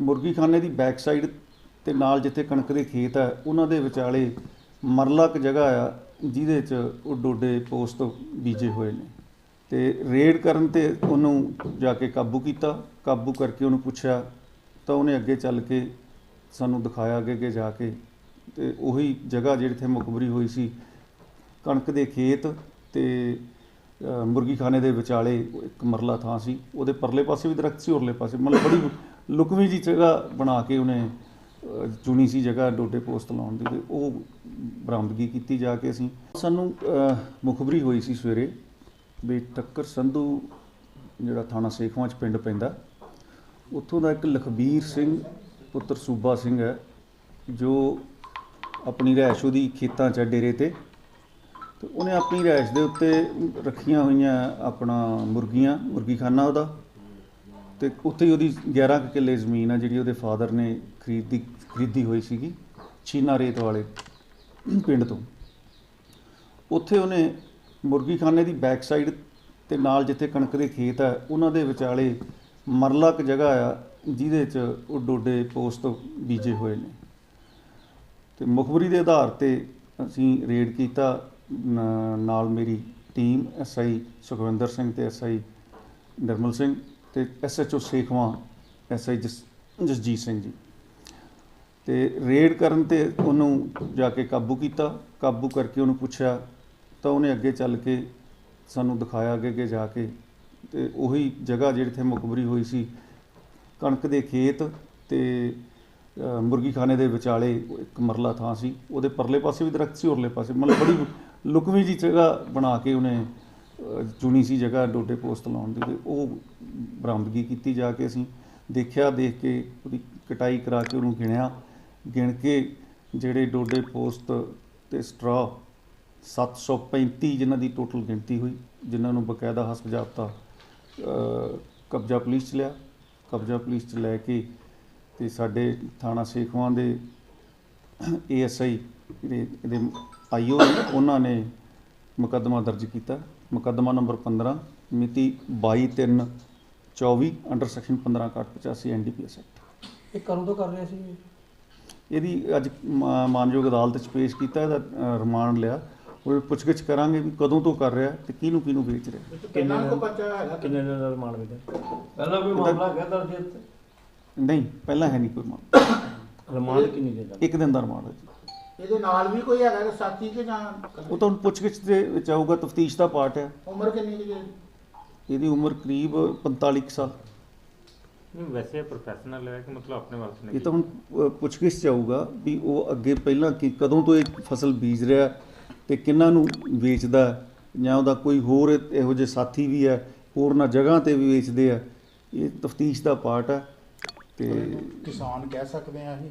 ਮੁਰਗੀਖਾਨੇ ਦੀ back side ਤੇ ਨਾਲ ਜਿੱਥੇ ਕਣਕ ਦੇ ਖੇਤ ਹੈ ਉਹਨਾਂ ਦੇ ਵਿਚਾਲੇ ਮਰਲਾ ਕੁ ਜਗ੍ਹਾ ਆ, ਜਿਹਦੇ 'ਚ ਉਹ ਡੋਡੇ ਪੋਸਟ ਬੀਜੇ ਹੋਏ ਨੇ। ਤੇ ਰੇਡ ਕਰਨ ਤੇ ਉਹਨੂੰ ਜਾ ਕੇ ਕਾਬੂ ਕੀਤਾ, ਕਾਬੂ ਕਰਕੇ ਉਹਨੂੰ ਪੁੱਛਿਆ, ਤਾਂ ਉਹਨੇ ਅੱਗੇ ਚੱਲ ਕੇ ਸਾਨੂੰ ਦਿਖਾਇਆ ਅੱਗੇ ਅੱਗੇ ਜਾ ਕੇ। ਤੇ ਉਹੀ ਜਗ੍ਹਾ ਜਿਹੜੀ ਮੁਖਬਰੀ ਹੋਈ ਸੀ, ਕਣਕ ਦੇ ਖੇਤ ਤੇ ਮੁਰਗੀਖਾਨੇ ਦੇ ਵਿਚਾਲੇ ਇੱਕ ਮਰਲਾ ਥਾਂ ਸੀ। ਉਹਦੇ ਪਰਲੇ ਪਾਸੇ ਵੀ ਦਰਖਤ ਸੀ, ਉਰਲੇ ਪਾਸੇ, ਮਤਲਬ ਬੜੀ ਲੁਕਵੀਂ ਜੀ ਜਗ੍ਹਾ ਬਣਾ ਕੇ ਉਹਨੇ ਚੁਣੀ ਸੀ ਜਗ੍ਹਾ ਡੋਡੇ ਪੋਸਟ ਲਾਉਣ ਦੀ ਤੇ ਉਹ ਬਰਾਮਦਗੀ ਕੀਤੀ ਜਾ ਕੇ ਅਸੀਂ। ਸਾਨੂੰ ਮੁਖਬਰੀ ਹੋਈ ਸੀ ਸਵੇਰੇ ਵੀ ਟੱਕਰ ਸੰਧੂ ਜਿਹੜਾ ਥਾਣਾ ਸੇਖਵਾਂ ਚ ਪਿੰਡ ਪੈਂਦਾ, ਉੱਥੋਂ ਦਾ ਇੱਕ ਲਖਬੀਰ ਸਿੰਘ ਪੁੱਤਰ ਸੂਬਾ ਸਿੰਘ ਹੈ, ਜੋ ਆਪਣੀ ਰਿਹਾਇਸ਼ ਉਹਦੀ ਖੇਤਾਂ 'ਚ ਡੇਰੇ ਤੇ। ਤੇ ਉਹਨੇ ਆਪਣੀ ਰਿਹਾਇਸ਼ ਦੇ ਉੱਤੇ ਰੱਖੀਆਂ ਹੋਈਆਂ ਆਪਣਾ ਮੁਰਗੀਆਂ ਮੁਰਗੀ ਖਾਨਾ ਉਹਦਾ। ਤੇ ਉੱਥੇ ਹੀ ਉਹਦੀ 11 ਕੁ ਕਿੱਲੇ ਜ਼ਮੀਨ ਆ ਜਿਹੜੀ ਉਹਦੇ ਫਾਦਰ ਨੇ ਖਰੀਦੀ ਖਰੀਦੀ ਹੋਈ ਸੀਗੀ ਛੀਨਾ ਰੇਤ ਵਾਲੇ ਪਿੰਡ ਤੋਂ। ਉੱਥੇ ਉਹਨੇ ਮੁਰਗੀਖਾਨੇ ਦੀ ਬੈਕ ਸਾਈਡ ਤੇ ਨਾਲ ਜਿੱਥੇ ਕਣਕ ਦੇ ਖੇਤ ਹੈ ਉਹਨਾਂ ਦੇ ਵਿਚਾਲੇ ਮਰਲਾ ਇੱਕ ਜਗ੍ਹਾ ਆ, ਜਿਹਦੇ 'ਚ ਉਹ ਡੋਡੇ ਪੋਸਟ ਬੀਜੇ ਹੋਏ ਨੇ। ਤੇ ਮੁਖਬਰੀ ਦੇ ਆਧਾਰ ਤੇ ਅਸੀਂ ਰੇਡ ਕੀਤਾ ਨਾਲ ਮੇਰੀ ਟੀਮ ਐਸਆਈ ਸੁਖਵਿੰਦਰ ਸਿੰਘ ਤੇ ਐਸਆਈ ਨਿਰਮਲ ਸਿੰਘ। ਤੇ ਐਸਐਚਓ ਸੇਖਵਾਂ ਐਸਆਈ ਜਸਜੀਤ ਸਿੰਘ ਜੀ। ਤੇ ਰੇਡ ਕਰਨ ਤੇ ਉਹਨੂੰ ਜਾ ਕੇ ਕਾਬੂ ਕੀਤਾ, ਕਾਬੂ ਕਰਕੇ ਉਹਨੂੰ ਪੁੱਛਿਆ, ਤਾਂ ਉਹਨੇ ਅੱਗੇ ਚੱਲ ਕੇ ਸਾਨੂੰ ਦਿਖਾਇਆ ਅੱਗੇ ਅੱਗੇ ਜਾ ਕੇ। ਤੇ ਉਹੀ ਜਗ੍ਹਾ ਜਿਹੜੀ ਇੱਥੇ ਮੁਖਬਰੀ ਹੋਈ ਸੀ, ਕਣਕ ਦੇ ਖੇਤ ਤੇ ਮੁਰਗੀਖਾਨੇ ਦੇ ਵਿਚਾਲੇ ਇੱਕ ਮਰਲਾ ਥਾਂ ਸੀ। ਉਹਦੇ ਪਰਲੇ ਪਾਸੇ ਵੀ ਦਰਖਤ ਸੀ, ਉਰਲੇ ਪਾਸੇ, ਮਤਲਬ ਬੜੀ ਲੁਕਵੀਂ ਜੀ ਜਗ੍ਹਾ ਬਣਾ ਕੇ ਉਹਨੇ ਚੁਣੀ ਸੀ ਜਗ੍ਹਾ ਡੋਡੇ ਪੋਸਟ ਲਾਉਣ ਦੀ ਤੇ ਉਹ ਬਰਾਮਦਗੀ ਕੀਤੀ ਜਾ ਕੇ ਅਸੀਂ ਦੇਖਿਆ, ਦੇਖ ਕੇ ਉਹਦੀ ਕਟਾਈ ਕਰਾ ਕੇ ਉਹਨੂੰ ਗਿਣਿਆ। ਗਿਣ ਕੇ ਜਿਹੜੇ ਡੋਡੇ ਪੋਸਟ ਤੇ ਸਟਰਾ 735 ਜਿਨ੍ਹਾਂ ਦੀ ਟੋਟਲ ਗਿਣਤੀ ਹੋਈ, ਜਿਨ੍ਹਾਂ ਨੂੰ ਬਕਾਇਦਾ ਹਸਪ ਕਬਜ਼ਾ ਪੁਲਿਸ ਚ ਲਿਆ। ਕਬਜ਼ਾ ਪੁਲਿਸ ਚ ਲੈ ਕੇ ਤੇ ਸਾਡੇ ਥਾਣਾ ਸੇਖਵਾਂ ਦੇ ਏਐਸਆਈ ਜਿਹੜੇ ਇਹਦੇ ਆਈਓ ਉਹਨਾਂ ਨੇ ਮੁਕੱਦਮਾ ਦਰਜ ਕੀਤਾ। ਮੁਕੱਦਮਾ ਨੰਬਰ 15 ਮਿਤੀ 22/3/24 ਅੰਡਰ ਸੈਕਸ਼ਨ 15/85 ਐਨਡੀਪੀਐਸ ਐਕਟ। ਇਹ ਕਦੋਂ ਤੋਂ ਕਰ ਰਿਹਾ ਸੀ? ਇਹਦੀ ਅੱਜ ਮਾਨਯੋਗ ਅਦਾਲਤ 'ਚ ਪੇਸ਼ ਕੀਤਾ ਇਹਦਾ ਰਿਮਾਂਡ ਲਿਆ। ਉਹ ਪੁੱਛਗਿੱਛ ਕਰਾਂਗੇ ਵੀ ਕਦੋਂ ਤੋਂ ਕਰ ਰਿਹਾ ਤੇ ਕਿਹਨੂੰ ਕਿਹਨੂੰ ਵੇਚ ਰਿਹਾ। ਕਿੰਨੇ ਕੋ ਬੱਚਾ ਹੈਗਾ ਕਿੰਨੇ ਦਿਨ ਦਾ ਰਿਮਾਂਡ ਮਿਲਿਆ ਪਹਿਲਾਂ ਕੋਈ ਮਾਮਲਾ ਹੈਗਾ ਦਰਜ ਇੱਥੇ? ਨਹੀਂ ਪਹਿਲਾਂ ਹੈ ਨਹੀਂ ਕੋਈ ਮਾਮਲਾ। ਰਿਮਾਂਡ ਕਿੰਨੀ ਦਿਨ ਦਾ ਇੱਕ ਦਿਨ ਦਾ ਰਿਮਾਂਡ ਹੈ ਜੀ। ਇਹਦੇ ਨਾਲ ਵੀ ਕੋਈ ਹੈਗਾ ਕਿ ਸਾਥੀ ਕਿ ਜਾਂ ਉਹ ਤਾਂ ਹੁਣ ਪੁੱਛਗਿੱਛ ਦੇ ਵਿੱਚ ਆਊਗਾ ਤਫਤੀਸ਼ ਦਾ ਪਾਰਟ ਹੈ। ਉਮਰ ਕਿੰਨੀ ਕੁ ਜੀ? ਇਹਦੀ ਉਮਰ ਕਰੀਬ 45 ਕੁ ਸਾਲ। ਨਹੀਂ ਵੈਸੇ ਪ੍ਰੋਫੈਸ਼ਨਲ ਹੈ ਕਿ ਮਤਲਬ ਆਪਣੇ ਵਾਸਤੇ ਇਹ ਤਾਂ ਹੁਣ ਅ, ਪੁੱਛਗਿੱਛ ਚ ਆਊਗਾ ਵੀ ਉਹ ਅੱਗੇ ਪਹਿਲਾਂ ਕਿ ਕਦੋਂ ਤੋਂ ਇਹ ਫਸਲ ਬੀਜ ਰਿਹਾ ਤੇ ਕਿੰਨਾਂ ਨੂੰ ਵੇਚਦਾ ਹੈ, ਜਾਂ ਉਹਦਾ ਕੋਈ ਹੋਰ ਇਹੋ ਜਿਹੇ ਸਾਥੀ ਵੀ ਹੈ ਹੋਰਨਾਂ ਜਗ੍ਹਾ ਤੇ ਵੀ ਵੇਚਦੇ ਆ। ਇਹ ਤਫਤੀਸ਼ ਦਾ ਪਾਰਟ ਹੈ ਤੇ ਕਿਸਾਨ ਕਹਿ ਸਕਦੇ ਆ ਅਸੀਂ।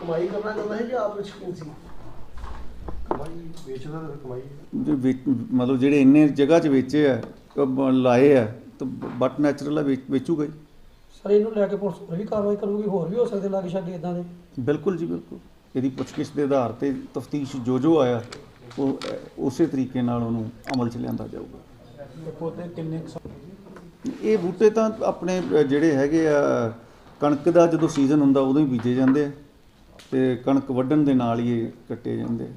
ਕਮਾਈ ਕਰਨਾ ਚਾਹੁੰਦਾ ਹੈ ਕਿ ਆਪ ਵਿੱਚ ਸ਼ੌਕੀਨ ਸੀ? ਕਮਾਈ ਵੇਚਦਾ ਤਾਂ ਫਿਰ ਕਮਾਈ ਜੇ ਵੇਚ- ਮਤਲਬ ਜਿਹੜੇ ਇੰਨੇ ਜਗ੍ਹਾ 'ਚ ਵੇਚੇ ਆ ਅਹ ਬ- ਲਾਏ ਆ ਤਾਂ ਬਟ ਨੈਚੁਰਲ ਆ ਵੇਚ- ਵੇਚੂਗਾ ਹੀ। ਸਰ ਇਹਨੂੰ ਲੈ ਕੇ ਪੁਲਿਸ ਹੋਰ ਵੀ ਕਾਰਵਾਈ ਕਰੂਗੀ ਹੋਰ ਵੀ ਹੋ ਸਕਦੇ ਲਾਗੇ ਛਾਗੇ ਇਦਾਂ ਦੇ? ਬਿਲਕੁਲ ਜੀ ਬਿਲਕੁਲ। ਇਹਦੀ ਪੁੱਛਗਿੱਛ ਦੇ ਆਧਾਰ ਤੇ ਤਫਤੀਸ਼ ਜੋ ਜੋ ਆਇਆ ਉਹ ਅਹ, ਉਸੇ ਤਰੀਕੇ ਨਾਲ ਉਹਨੂੰ ਅਮਲ 'ਚ ਲਿਆਂਦਾ ਜਾਊਗਾ। ਪੌਦੇ ਕਿੰਨੇ ਇਹ ਬੂਟੇ ਤਾਂ ਆਪਣੇ ਅਹ, ਜਿਹੜੇ ਹੈਗੇ ਆ ਕਣਕ ਦਾ ਜਦੋਂ ਸੀਜ਼ਨ ਹੁੰਦਾ ਉਦੋਂ ਹੀ ਬੀਜੇ ਜਾਂਦੇ ਆ। ਤੇ ਕਣਕ ਵੱਢਣ ਦੇ ਨਾਲ ਹੀ ਇਹ ਕੱਟੇ ਜਾਂਦੇ